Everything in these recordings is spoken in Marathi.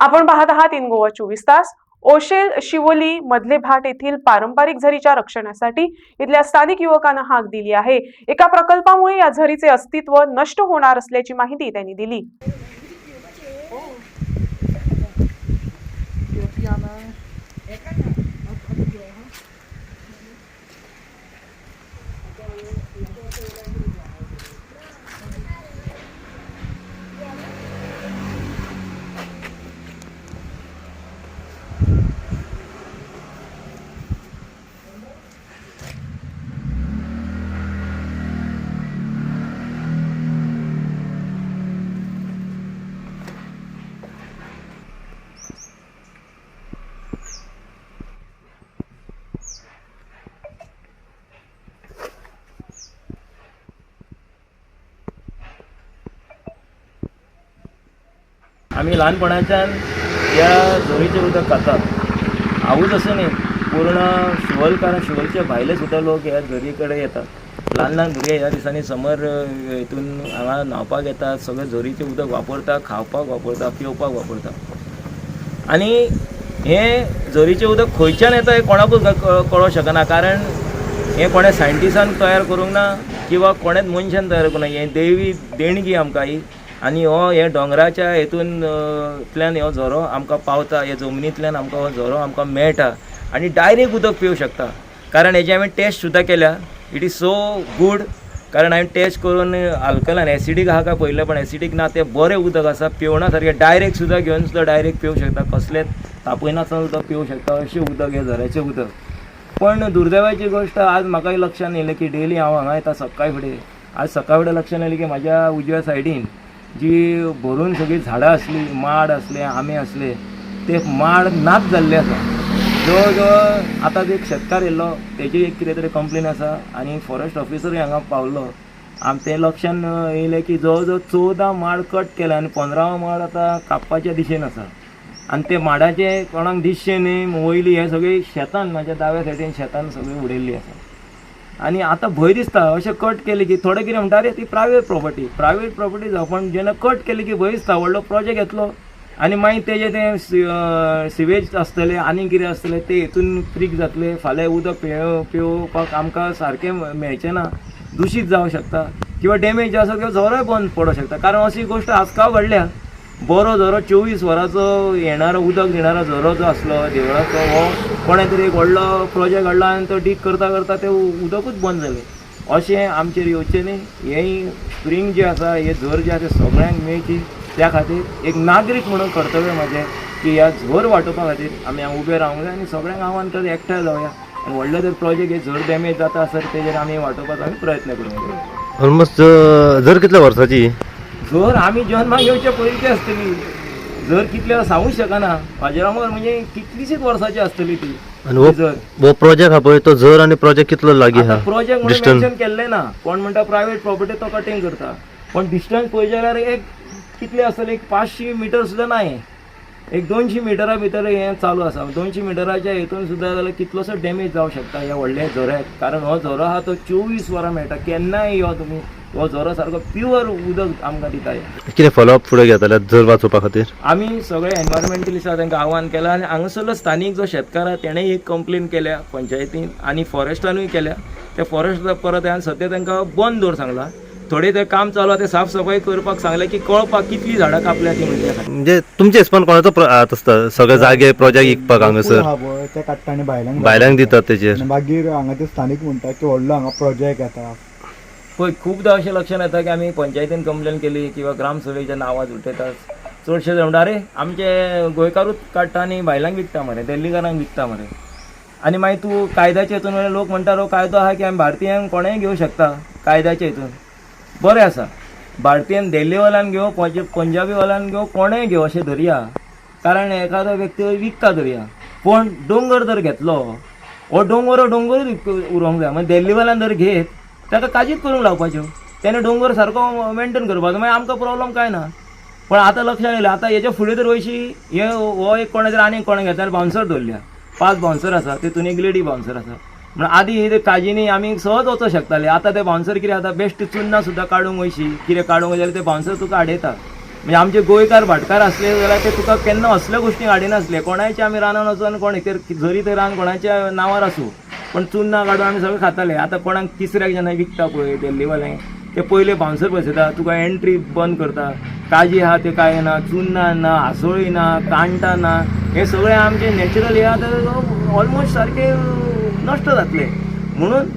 आपण पाहत आहात इन गोवा चोवीस तास. ओशेल शिवोली मधले भाट येथील पारंपरिक झरीच्या रक्षणासाठी इथल्या स्थानिक युवकांना हाक दिली आहे. एका प्रकल्पामुळे या झरीचे अस्तित्व नष्ट होणार असल्याची माहिती त्यांनी दिली. आम्ही लहानपणाच्यान या झोळीचे उदक खातात. हांवूच असं न्ही. पूर्ण शिवल कारण शिवलचे भायले सुद्दां लोक ह्या झरी कडेन येतात. ल्हान ल्हान भुरगे ह्या दिसांनी समर हितून हांगा न्हावपाक येतात. सगळें झरीचें उदक वापरता खावपाक वापरता पिवपाक वापरता आनी हें झरीचें उदक खंयच्यान येता हें कोणाकूच क- कळोंक शकना. कारण हें कोणें सायंटिस्टान तयार करूंक ना किंवा कोणेंच मनशान तयार करूंक ना. हें देवी देणगी आमकां ही आनी हो हे दोंगराच्या हेतून हो झरो आमकां पावता हे जमनींतल्यान आमकां हो झरो आमकां मेळटा. आनी डायरेक्ट उदक पिवूं शकता. कारण हेजी हांवें टेस्ट सुद्दां केल्या इट इज सो गूड कारण हांवें टेस्ट करून आल्कलान एसिडीक आहा काय पयलें पण एसिडीक ना तें बरें उदक आसा पिवणा सारकें. डायरेक्ट सुद्दां घेवन सुद्दां डायरेक्ट पिवूं शकता. कसलेंच तापयनासतना सुद्दां पिवूं शकता अशें उदक हें झऱ्याचें उदक. पण दुर्दैवाची गोश्ट आज म्हाकाय लक्षान येयलें की डेली हांव हांगा येता सकाळी फुडें आज सकाळ फुडें लक्षांत येयलें की म्हाज्या उजव्या सायडीन जी भरून सगळीं झाडां आसलीं माड आसले आंबे आसले ते माड नाच जाल्ले आसा जवळ जवळ आतां एक शेतकार येयल्लो तेजी एक कितें तरी कंप्लेन आसा आनी फॉरेस्ट ऑफिसरूय हांगा पावल्लो आम ते लक्षान येयलें की जवळ जवळ चवदा माड कट केला आनी पंदरावो माड आतां कापपाच्या दिशेन आसा आनी ते माडाचे कोणाक दिसचे न्ही वयली हे सगळी शेतान म्हाज्या दाव्या सायडीन शेतान सगळी उडयल्ली आसा आनी आतां भंय दिसता अशें कट केलें की थोडे कितें म्हणटा रे ती प्रायवेट प्रॉपर्टी प्रायवेट प्रॉपर्टी जावं पण जेन्ना कट केली की भंय दिसता व्हडलो प्रोजेक्ट येतलो आनी मागीर तेजें तें सिवेज आसतलें आनी कितें आसतलें तें हेतून फ्रीक जातले. फाल्यां उदक पिव पिवपाक आमकां सारकें मेळचें ना. दुशीत जावंक शकता. किंवा डॅमेज आसा किंवा झरोय बंद पडूंक शकता. कारण अशी गोश्ट आजकाल घडल्या. बरो झरो चोवीस वरांचो येणारो उदक दिणारो झरो जो आसलो देवळाचो हो. कोणें तरी एक व्हडलो प्रोजेक्ट हाडला आनी तो डीक करता करता तें उदकूच बंद जालें अशें आमचेर येवचें न्ही हें स्प्रींग जें आसा हे झर जें आसा सगळ्यांक मेळची त्या खातीर एक नागरीक म्हणून कर्तव्य म्हाजें की ह्या झर वांटोवपा खातीर आमी हांगा उबे रावूंक जाय आनी सगळ्यांक आव्हान तर एकठांय जावया आनी व्हडलो जर प्रोजेक्ट हे झर डॅमेज जाता आसत तेजेर आमी वांटोवपाचो आमी प्रयत्न करूंक जाय. ऑलमोस्ट झर कितल्या वर्साची? जर आमी जन्माक येवचे पयलींची आसतली जर कितले सांगूंक शकना म्हाजे रामोर म्हणजे कितलीशीच वर्साची आसतली ती. आणि जर प्रोजेक्ट हा पळय तो जर आणि प्रोजेक्ट कितलो लागीं हा? प्रोजेक्ट म्हणून. मेन्शन केल्ले ना. कोण म्हणटा प्रायव्हेट प्रॉपर्टी तो कटिंग करता. पण डिस्टन्स पळयत जाल्यार एक कितले आसतले एक पांचशी मिटर सुद्दां ना हें एक दोनशी मिटरा भितर हें चालू आसा दोनशी मिटराच्या हेतून सुद्दां जाल्यार कितलोसो डॅमेज जावं शकता ह्या व्हडल्या झऱ्याक कारण हो झरो आहा तो चोवीस वरां मेळटा केन्नाय यो तुमी हो झरो सारको प्युअर उदक आमकां दिता. कितें फॉलोअप फुडें घेतले जर वाचोवपा खातीर आमी सगळे एनवायरमेंटलिस्ट आसा तांकां आव्हान केलां आनी हांगासरलो स्थानीक जो शेतकार आहा तेणेय एक कंप्लेन केल्या पंचायतीन आनी फॉरेस्टानूय केल्या. ते फॉरेस्ट परत हांवें सद्या तांकां बंद दवर सांगलां. थोडें तें काम चालू आहा तें साफ सफाई करपाक सांगलें की कळपाक कितलीं झाडां कापल्या ती म्हणजे म्हणजे तुमचे हिसपान कोणाचो हात आसता सगळे जागे प्रोजेक्ट विकपाक हांगासर हा पळय ते काडटा आनी भायल्यांक भायल्यांक दितात तेचेर आनी मागीर हांगा ते स्थानीक म्हणटा की व्हडलो हांगा प्रोजेक्ट येता पळय खुबदां अशें लक्षान येता की आमी पंचायतीन कंप्लेन केली किंवा ग्रामसभेच्या आवाज उठयतात चडशे जाण अरे आमचे गोंयकारूच काडटा आनी भायल्यांक विकता मरे दिल्लीकारांक विकता मरे. आनी मागीर तूं कायद्याच्या हितून लोक म्हणटा रो कायदो आहा की आमी भारतीयांक कोणेंय घेवं शकता? कायद्याच्या हितून. बरें आसा. भारतीयान दिल्लीवाल्यान घेवं पंज पंजाबीवाल्यान घेवं कोणेंय घेवं अशें धरया कारण एखादो व्यक्ती विकता धरया पण डोंगर जर घेतलो हो डोंगर हो डोंगरूच विक- उरोंक जाय. म्हणजे दिल्लीवाल्यान जर घेत ताका काजीच करूंक लावपाच्यो त्याने डोंगर सारको मेंटेन करपाचो मागीर आमकां प्रॉब्लम कांय ना? पण आतां लक्षांत येयलें आतां हेच्या फुडें तर वयशी हे हो एक कोणें जर आनीक कोणें घेतला जाल्यार बाउन्सर दवरल्या पांच बाउन्सर आसा तितून एक लेडी बाउन्सर आसा म्हण आदी ते काजीनी आमी सहज वचोंक शकताले. आतां ते बाउन्सर कितें जाता बेश्ट चुन्ना सुद्दां काडूंक वयशी कितें काडूंक जाल्यार ते बाउन्सर तुका आडयता म्हणजे आमचे गोंयकार भाटकार असले जाल्यार ते तुका केन्ना असल्या गोश्टी हाडिनासले कोणाचे आमी रानान वचून कोण जरी ते रान कोणाच्या नांवार आसूं पण चुन्ना काडून आमी सगळे खाताले. आतां कोणाक तिसऱ्याक जेन्ना विकता पळय ते दिल्लीवाले ते पयले बाउन्सर बसयता तुका एंट्री बंद करता. काजी आहा ते काय ना चुन्ना ना आसोळी ना कांटा ना हे सगळे आमचे नॅचरल हे आतां ऑलमोस्ट सारखे नश्ट जातले. म्हणून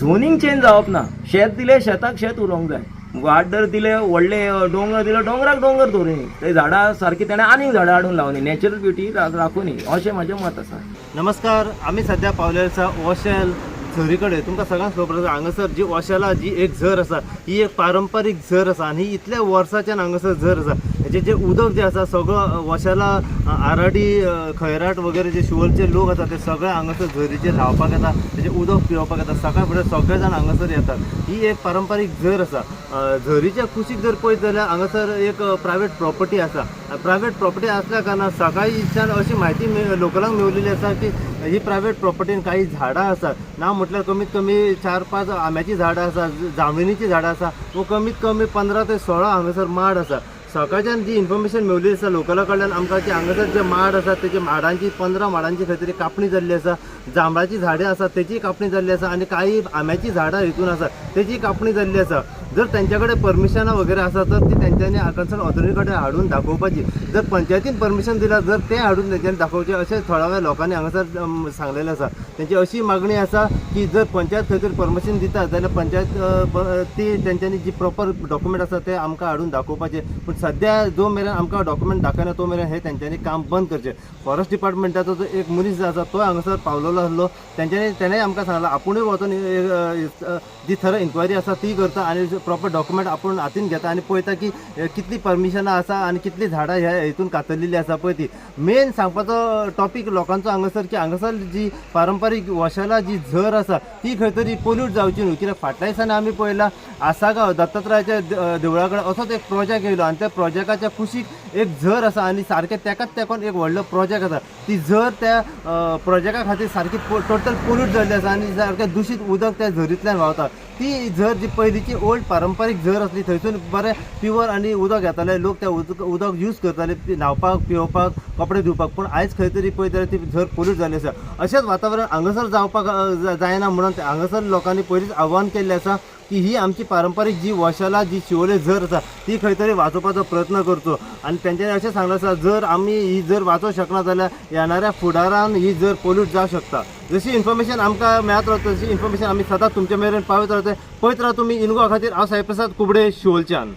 झोनींग चेंज जावप ना. शेत दिले शेताक शेत उरोंक जाय. वाडर दिले व्हडले डोंगर दिले डोंगराक डोंगर दवरुनी ते झाडां सारकी ताणें आनीक झाडां हाडून लावनी नॅचरल ब्युटी राखुनी अशें म्हजें मत आसा नमस्कार आम्ही सध्या पावले आसा ओशेल झरी कडेन तुमकां सगळ्यांक खबर आसा हांगासर जी वॉशेला जी एक झर आसा ही एक पारंपारीक झर आसा आनी ही इतल्या वर्साच्यान हांगासर झर आसा हेचें जें उदक जें आसा सगळो वॉशेला आराडी खैराट वगैरे जे शिवोलचे लोक आसा ते सगळे हांगासर झरीचेर न्हांवपाक येता तेजें उदक पिवपाक येता. सकाळ फुडें सगळे जाण हांगासर येतात. ही एक पारंपारीक झर आसा झरीच्या कुशीक जर पळयत जाल्यार हांगासर एक प्रायवेट प्रॉपर्टी आसा प्रायवेट प्रॉपर्टी असल्या कारणान सकाळीच्यान अशी म्हायती मे- लोकलांक मेवलेली आसा की ही प्रायवेट प्रॉपर्टीन काही झाडां आसात ना म्हटल्यार कमीत कमी चार पांच आंब्याची झाडां आसा जांभळीची झाडां आसा व कमीत कमी पंदरा ते सोळा हांगासर माड आसा सकाळच्यान जी इन्फॉर्मेशन मेळिल्ली आसा लोकला कडल्यान आमकां की हांगासर जे माड आसा तेजे माडांची पंदरा माडांची खंय तरी कापणी जाल्ली आसा जांबळाची झाडां आसा तेची कापणी जाल्ली आसा आनी काही आंब्याची झाडां हितून आसा तेची कापणी जाल्ली आसा जर त्यांच्याकडे कडेन वगैरे आसा तर ती तेंच्यांनी कन्सर्न ऑथॉरिटीकडे हाडून दाखोवपाची जर पंचायतीन परमिशन दिला जर ते हाडून तेंच्यांनी दाखोवचे अशें थळाव्या लोकांनी हांगासर सांगलेलें आसा तेंची अशी मागणी आसा की जर पंचायत खंय तरी परमिशन दिता जाल्यार पंचायत ती तेंच्यांनी जी प्रॉपर डॉक्युमेंट आसा ते आमकां हाडून दाखोवपाचे पूण सद्या जो मेरेन आमकां डॉक्युमेंट दाखयना तो मेरेन हे तेंच्यांनी काम बंद करचें. फॉरेस्ट डिपार्टमेंटाचो जो एक मनीस जो आसा तो हांगासर पावलेलो आसलो त्यांच्यानी तेणेंय आमकां सांगला आपुणूय वचून जी थर इन्क्वायरी आसा ती करता आनी प्रॉपर डॉक्युमेंट आपूण हातीन घेता आनी पळयता की कितली परमिशनां आसा आनी कितली झाडां ह्या हितून कातरलेली आसा पळय ती मेन सांगपाचो टॉपीक लोकांचो हांगासर की हांगासर जी पारंपारीक वशाला जी झर आसा ती खंय तरी पोल्यूट जावची न्हू. कित्याक फाटल्या दिसांनी आमी पळयला आसागांव दत्तात्रयाच्या देवळा कडेन असोच एक प्रोजेक्ट येयलो आनी त्या प्रोजेक्टाच्या कुशीक एक झर आसा आनी सारकें तेकाच तेकोन एक व्हडलो प्रोजेक्ट आसा ती झर त्या प्रोजेक्टा खातीर सारकी टोटल पोल्यूट जाल्ली आसा आनी सारकें दुशीत उदक त्या झरींतल्यान व्हांवता. ती झर जी पयलींची ओल्ड पारंपारीक झर आसली थंयसून बरें प्युअर आनी उदक घेताले लोक त्या उदक उदक यूज करताले. ती न्हावपाक पिवपाक कपडे धुवपाक. पूण आयज खंय तरी पळयत जाल्यार ती झर पोल्यूट जाल्ली आसा अशेंच वातावरण हांगासर जावपाक जायना म्हणून हांगासर लोकांनी पयलींच आव्हान केल्लें आसा की ही आमची पारंपारीक जी वशाला जी शिवले झर आसा ती खंय तरी वाचोवपाचो प्रयत्न करचो आनी तेंच्यांनी अशें सांगलें आसा जर आमी ही जर वाचोवंक शकना जाल्यार येणाऱ्या फुडारान ही जर पोल्यूट जावं शकता. जशी इन्फॉर्मेशन आमकां मेळत रावता तशी इन्फॉर्मेशन आमी सदांच तुमचे मेरेन पावयत रावता पळयत राव तुमी इनगो खातीर हांव साईप्रसाद कुबडे शिवोलच्यान